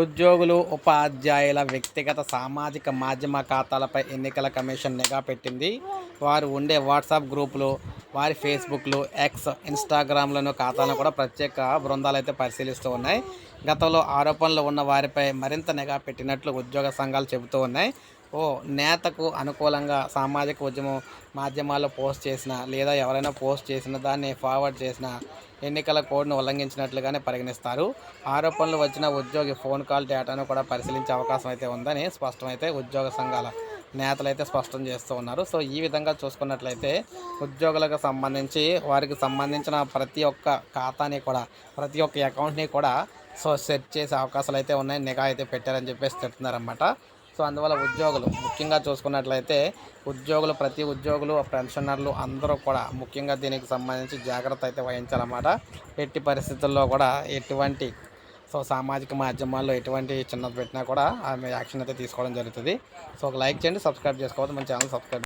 ఉద్యోగులు ఉపాధ్యాయుల వ్యక్తిగత సామాజిక మాధ్యమ ఖాతాలపై ఎన్నికల కమిషన్ నిఘా పెట్టింది. వారు ఉండే వాట్సాప్ గ్రూపులు వారి ఫేస్బుక్లు ఎక్స్ ఇన్స్టాగ్రామ్లను ఖాతాలను కూడా ప్రత్యేక బృందాలు అయితే పరిశీలిస్తూ ఉన్నాయి. గతంలో ఆరోపణలు ఉన్న వారిపై మరింత నిఘా పెట్టినట్లు ఉద్యోగ సంఘాలు చెబుతూ ఉన్నాయి. ఓ నేతకు అనుకూలంగా సామాజిక ఉద్యమం మాధ్యమాల్లో పోస్ట్ చేసిన లేదా ఎవరైనా పోస్ట్ చేసిన దాన్ని ఫార్వర్డ్ చేసిన ఎన్నికల కోడ్ను ఉల్లంఘించినట్లుగానే పరిగణిస్తారు. ఆరోపణలు వచ్చిన ఉద్యోగి ఫోన్ కాల్ డేటాను కూడా పరిశీలించే అవకాశం అయితే ఉందని స్పష్టమైతే ఉద్యోగ సంఘాల నేతలు అయితే స్పష్టం చేస్తూ ఉన్నారు. సో ఈ విధంగా చూసుకున్నట్లయితే ఉద్యోగులకు సంబంధించి వారికి సంబంధించిన ప్రతి ఒక్క ఖాతాని కూడా ప్రతి ఒక్క అకౌంట్ని కూడా సో సెట్ చేసే అవకాశాలు అయితే ఉన్నాయి. నిఘా అయితే పెట్టారని చెప్పేసి చెప్తున్నారన్నమాట. సో అందువల్ల ఉద్యోగులు ముఖ్యంగా చూసుకున్నట్లయితే ఉద్యోగులు ప్రతి ఉద్యోగులు పెన్షనర్లు అందరూ కూడా ముఖ్యంగా దీనికి సంబంధించి జాగ్రత్త అయితే వహించాలన్నమాట. ఎట్టి పరిస్థితుల్లో కూడా ఎటువంటి సో సామాజిక మాధ్యమాల్లో ఎటువంటి చిన్నది పెట్టినా కూడా ఆమె యాక్షన్ అయితే తీసుకోవడం జరుగుతుంది. సో ఒక లైక్ చేయండి సబ్స్క్రైబ్ చేసుకోవద్దు మన ఛానల్ సబ్స్క్రైబ్